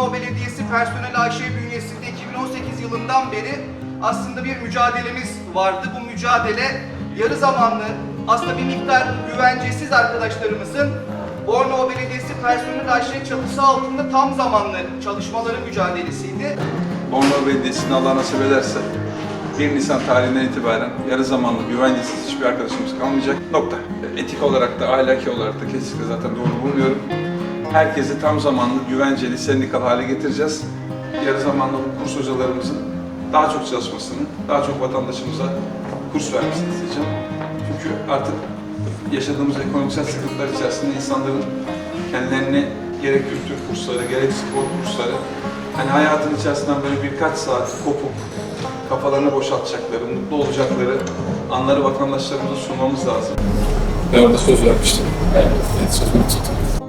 Bornova Belediyesi personel AŞ bünyesinde 2018 yılından beri aslında bir mücadelemiz vardı. Bu mücadele yarı zamanlı aslında bir miktar güvencesiz arkadaşlarımızın Bornova Belediyesi personel AŞ çatısı altında tam zamanlı çalışmaları mücadelesiydi. Bornova Belediyesi'nin Allah nasip ederse 1 Nisan tarihinden itibaren yarı zamanlı güvencesiz hiçbir arkadaşımız kalmayacak. Nokta. Etik olarak da ahlaki olarak da kesinlikle zaten doğru bulmuyorum. Herkesi tam zamanlı güvenceli sendikal hale getireceğiz. Yarı zamanlı kurs hocalarımızın daha çok çalışmasını, daha çok vatandaşımıza kurs vermesini isteyeceğim. Çünkü artık yaşadığımız ekonomik sıkıntılar içerisinde insanların kendilerini gerek kültür kursları, gerek spor kursları, hani hayatın içerisinden böyle birkaç saat kopup kafalarını boşaltacakları, mutlu olacakları anları vatandaşlarımıza sunmamız lazım. Ben orada söz vermiştim. Evet, evet sözümü tuttum.